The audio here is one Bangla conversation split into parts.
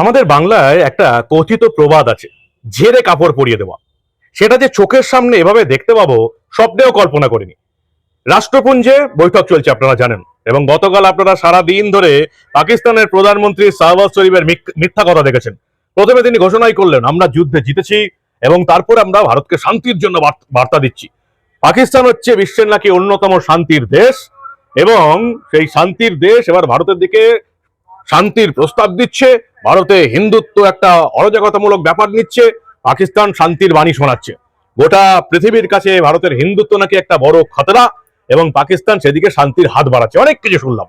আমাদের বাংলায় একটা কথিত প্রবাদ আছে, ঝেড়ে কাপড় পরিয়ে দেওয়া। সেটা যে চোখের সামনে এভাবে দেখতে পাবো, স্বপ্নেও কল্পনা করিনি। রাষ্ট্রপুঞ্জে বৈঠক চলছে, আপনারা জানেন, এবং গতকাল আপনারা সারা দিন ধরে পাকিস্তানের প্রধানমন্ত্রী শাহবাজ শরীফের মিথ্যা কথা দেখেছেন। প্রথমে তিনি ঘোষণাই করলেন, আমরা যুদ্ধে জিতেছি, এবং তারপর আমরা ভারতকে শান্তির জন্য বার্তা দিচ্ছি। পাকিস্তান হচ্ছে বিশ্বের নাকি অন্যতম শান্তির দেশ, এবং সেই শান্তির দেশ এবার ভারতের দিকে শান্তির প্রস্তাব দিচ্ছে ভারতে হিন্দুত্ব একটা অরাজকতামূলক ব্যাপার নিচ্ছে, পাকিস্তান শান্তির বাণী শোনাচ্ছে। গোটা পৃথিবীর কাছে ভারতের হিন্দুত্ব নাকি একটা বড় খতরা এবং পাকিস্তান সেদিকে শান্তির হাত বাড়াচ্ছে। অনেক কিছু শুনলাম।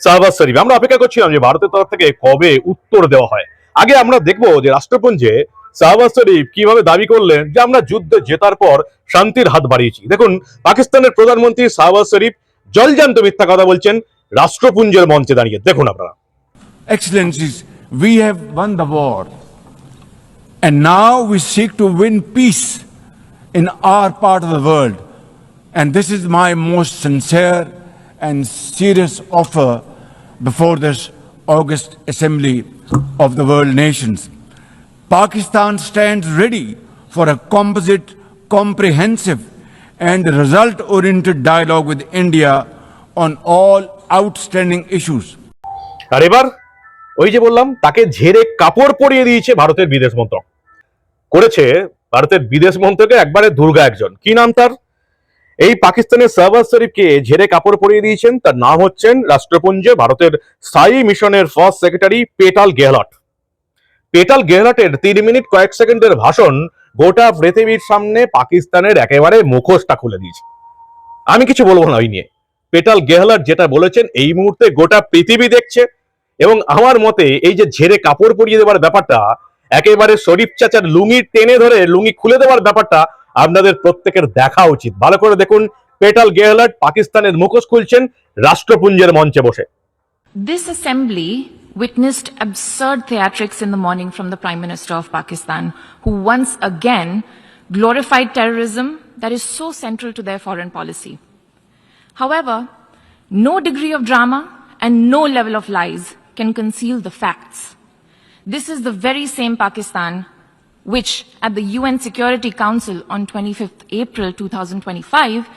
শাহবাজ শরীফ, আমরা অপেক্ষা করছিলাম যে ভারতের তরফ থেকে কবে উত্তর দেওয়া হয়। আগে আমরা দেখব যে রাষ্ট্রপুঞ্জে শাহবাজ শরীফ কীভাবে দাবি করলেন যে আমরা যুদ্ধে জেতার পর শান্তির হাত বাড়িয়েছি। দেখুন, পাকিস্তানের প্রধানমন্ত্রী শাহবাজ শরীফ জলজান্ত মিথ্যা কথা বলছেন রাষ্ট্রপুঞ্জের মঞ্চে দাঁড়িয়ে। দেখুন আপনারা। we have won the war. And now we seek to win peace in our part of the world. And this is my most sincere and serious offer before this August Assembly of the World Nations. Pakistan stands ready for a composite, comprehensive, and result oriented dialogue with India on all outstanding issues. আর ওই যে বললাম, তাকে ঝেড়ে কাপড় পরিয়ে দিয়েছে ভারতের বিদেশ মন্ত্রক। করেছে ভারতের বিদেশ মন্ত্রকে একবারে দুর্গা একজন। কি নাম তার? এই পাকিস্তানের শাহবাজ শরীফকে ঝেড়ে কাপড় পরিয়ে দিয়েছেন। তার নাম হচ্ছেন রাষ্ট্রপুঞ্জে ভারতের স্থায়ী মিশনের ফার্স্ট সেক্রেটারি পেটাল গেহলট। পেটাল গেহলটের তিন মিনিট কয়েক সেকেন্ডের ভাষণ গোটা পৃথিবীর সামনে পাকিস্তানের একেবারে মুখোশটা খুলে দিয়েছে। আমি কিছু বলব না ওই নিয়ে। পেটাল গেহলট যেটা বলেছেন, এই মুহূর্তে গোটা পৃথিবী দেখছে। এবং আমার মতে এই যে ঝেড়ে কাপড় পরিয়ে দেওয়ার ব্যাপারটা একেবারে শরীফ চাচার লুঙ্গি টেনে ধরে লুঙ্গি খুলে দেওয়ার ব্যাপারটা আপনাদের প্রত্যেকের দেখা উচিত ভালো করে দেখুন পেটাল গেহলট পাকিস্তানের মুখোশ খুলছেন রাষ্ট্রপুঞ্জের মঞ্চে বসে This assembly witnessed absurd theatrics in the morning from the Prime Minister of Pakistan, who once again glorified terrorism that is so central to their foreign policy. However, no degree of drama and no level of lies can conceal the facts. This is the very same Pakistan which, at the UN Security Council on 25th April 2025,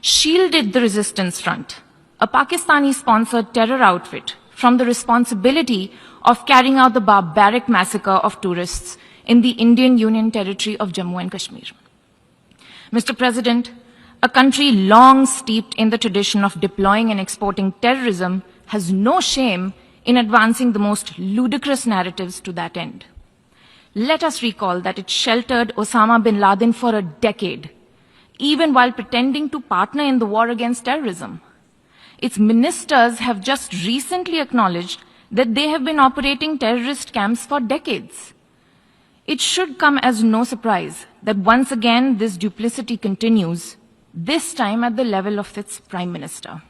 shielded the resistance front, a Pakistani sponsored terror outfit, from the responsibility of carrying out the barbaric massacre of tourists in the Indian Union territory of Jammu and Kashmir. Mr. President, a country long steeped in the tradition of deploying and exporting terrorism has no shame in advancing the most ludicrous narratives to that end. Let us recall that it sheltered Osama bin Laden for a decade, even while pretending to partner in the war against terrorism. Its ministers have just recently acknowledged that they have been operating terrorist camps for decades. It should come as no surprise that once again this duplicity continues, this time at the level of its prime minister.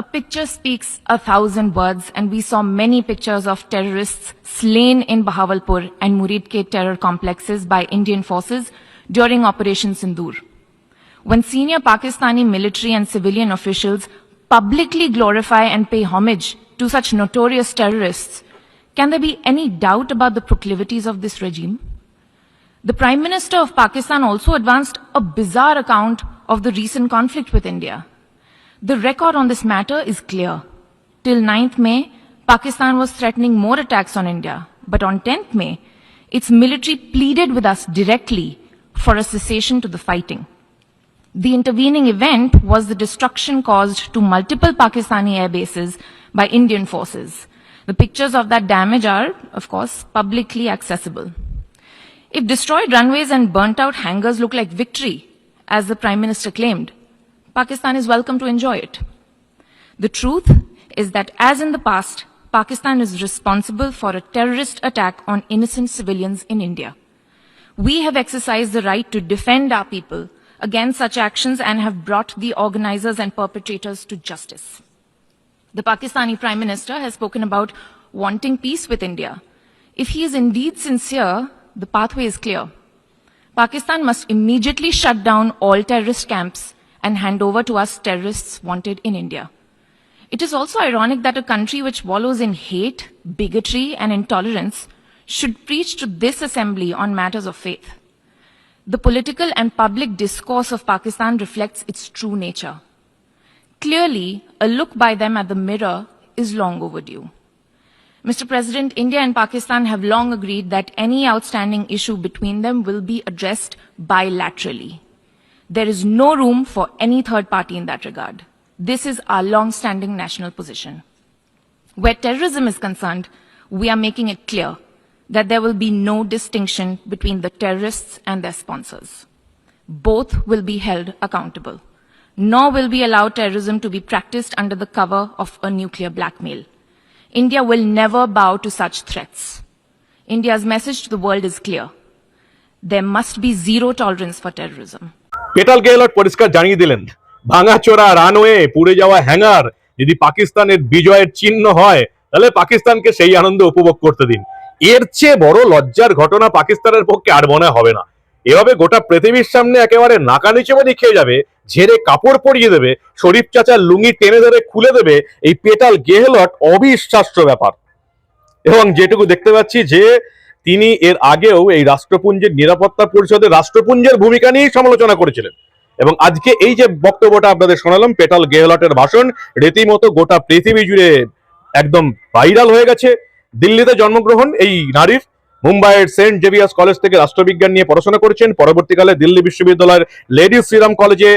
A picture speaks a thousand words, and we saw many pictures of terrorists slain in Bahawalpur and Muridke terror complexes by Indian forces during Operation Sindoor. When senior Pakistani military and civilian officials publicly glorify and pay homage to such notorious terrorists, can there be any doubt about the proclivities of this regime? The Prime Minister of Pakistan also advanced a bizarre account of the recent conflict with India. The record on this matter is clear. Till 9th May, Pakistan was threatening more attacks on India. But on 10th May, its military pleaded with us directly for a cessation to the fighting. The intervening event was the destruction caused to multiple Pakistani air bases by Indian forces. The pictures of that damage are, of course, publicly accessible. If destroyed runways and burnt out hangars look like victory, as the Prime Minister claimed, Pakistan is welcome to enjoy it. The truth is that, as in the past, Pakistan is responsible for a terrorist attack on innocent civilians in India. We have exercised the right to defend our people against such actions and have brought the organizers and perpetrators to justice. The Pakistani Prime Minister has spoken about wanting peace with India. If he is indeed sincere, the pathway is clear. Pakistan must immediately shut down all terrorist camps and hand over to us terrorists wanted in India. It is also ironic that a country which wallows in hate bigotry, and intolerance should preach to this assembly on matters of faith. The political and public discourse of Pakistan reflects its true nature. Clearly, a look by them at the mirror is long overdue. Mr. President, India and Pakistan have long agreed that any outstanding issue between them will be addressed bilaterally. There is no room for any third party in that regard. This is our long standing national position. Where terrorism is concerned, we are making it clear that there will be no distinction between the terrorists and their sponsors. Both will be held accountable. Nor will we allow terrorism to be practiced under the cover of a nuclear blackmail. India will never bow to such threats. India's message to the world is clear. There must be zero tolerance for terrorism. পেটাল গেহলট পরিষ্কার জানিয়ে দিলেন ভাঙাচোরা রানওয়ে, পুড়ে যাওয়া হ্যাঙ্গার, যদি পাকিস্তানের বিজয়ের চিহ্ন হয়, তাহলে পাকিস্তানকে সেই আনন্দ উপভোগ করতে দিন। এর চেয়ে বড় লজ্জার ঘটনা পাকিস্তানের পক্ষে আর মনে হবে না। এভাবে গোটা পৃথিবীর সামনে একেবারে নাকা নিচে বাড়ি খেয়ে যাবে, ঝেড়ে কাপড় পরিয়ে দেবে, শরীফ চাচার লুঙ্গি টেনে ধরে খুলে দেবে, এই পেটাল গেহলট অবিশ্বাস্য ব্যাপার। এবং যেটুকু দেখতে পাচ্ছি যে তিনি এর আগেও এই রাষ্ট্রপুঞ্জের নিরাপত্তা পরিষদের রাষ্ট্রপুঞ্জের ভূমিকা নিয়েই সমালোচনা করেছিলেন। এবং আজকে এই যে বক্তব্যটা আপনাদের শোনালাম, পেটাল গেহলটের ভাষণ, রীতিমতো গোটা পৃথিবী জুড়ে একদম ভাইরাল হয়ে গেছে। দিল্লিতে জন্মগ্রহণ এই নারীর। মুম্বাইয়ের সেন্ট জেভিয়ার্স কলেজ থেকে রাষ্ট্রবিজ্ঞান নিয়ে পড়াশোনা করেছেন। পরবর্তীকালে দিল্লি বিশ্ববিদ্যালয়ের লেডি শ্রীরাম কলেজে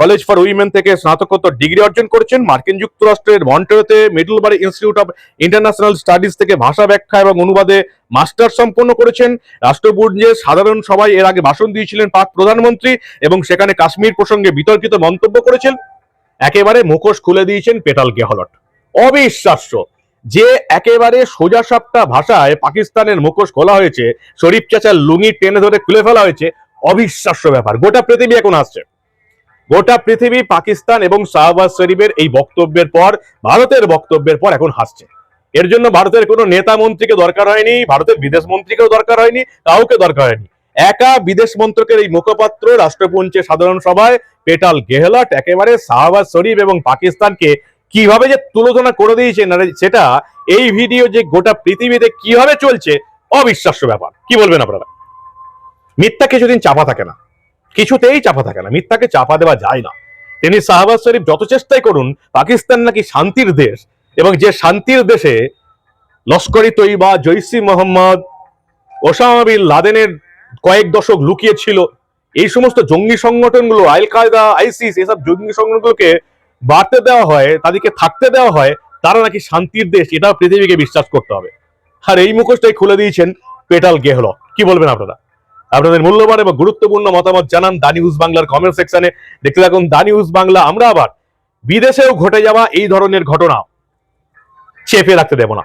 কলেজ ফর উইমেন থেকে স্নাতকোত্তর ডিগ্রি অর্জন করেছেন। মার্কিন যুক্তরাষ্ট্রের মন্ট্রিওতে Middlebury Institute of International Studies থেকে ভাষা ব্যাখ্যা এবং অনুবাদে মাস্টার সম্পন্ন করেছেন। রাষ্ট্রপুঞ্জের সাধারণ সভায় এর আগে ভাষণ দিয়েছিলেন পাক প্রধানমন্ত্রী এবং সেখানে কাশ্মীর প্রসঙ্গে বিতর্কিত মন্তব্য করেছেন। একেবারে মুখোশ খুলে দিয়েছেন পেটাল গেহলট। অবিশ্বাস্য যে একেবারে সোজা সাপটা ভাষায় পাকিস্তানের মুখোশ খোলা হয়েছে, শরীফ চাচার লুঙ্গি টেনে ধরে খুলে ফেলা হয়েছে, অবিশ্বাস্য ব্যাপার। গোটা পৃথিবী এখন আসছে গোটা পৃথিবী, পাকিস্তান এবং শাহবাজ শরীফের এই বক্তব্যের পর, ভারতের বক্তব্যের পর এখন হাসছে। এর জন্য ভারতের কোনো নেতা মন্ত্রীকে দরকার হয়নি, ভারতের বিদেশ মন্ত্রীকেও দরকার হয়নি, কাউকে দরকার হয়নি। একা বিদেশ মন্ত্রকের এই মুখপাত্র, রাষ্ট্রপুঞ্জে সাধারণ সভায় পেটাল গেহলট, একেবারে শাহবাজ শরীফ এবং পাকিস্তানকে কীভাবে যে তুলনা করে দিয়েছে না, সেটা এই ভিডিও যে গোটা পৃথিবীতে কীভাবে চলছে, অবিশ্বাস্য ব্যাপার। কি বলবেন আপনারা? মিথ্যা কিছুদিন চাপা থাকে না। কিছুতেই চাপা থাকে না, মিথ্যাকে চাপা দেওয়া যায় না। তিনি শাহবাজ শরীফ যত চেষ্টাই করুন, পাকিস্তান নাকি শান্তির দেশ, এবং যে শান্তির দেশে লস্করি তৈবা জৈসি মোহাম্মদ, ওসামা বিন লাদেনের কয়েক দশক লুকিয়েছিল, এই সমস্ত জঙ্গি সংগঠনগুলো আল কায়দা আইসিস, এসব জঙ্গি সংগঠনগুলোকে বাড়তে দেওয়া হয়, তাদেরকে থাকতে দেওয়া হয়, তারা নাকি শান্তির দেশ, এটাও পৃথিবীকে বিশ্বাস করতে হবে। আর এই মুখোশটাই খুলে দিয়েছেন পেটাল গেহলট কি বলবেন আপনারা? আপনাদের মূল্যবান এবং গুরুত্বপূর্ণ মতামত জানান দা নিউজ বাংলার কমেন্ট সেকশনে। দেখতে থাকুন দা নিউজ বাংলা, আমরা আবার বিদেশেও ঘটে যাওয়া এই ধরনের ঘটনা চেপে রাখতে দেব না।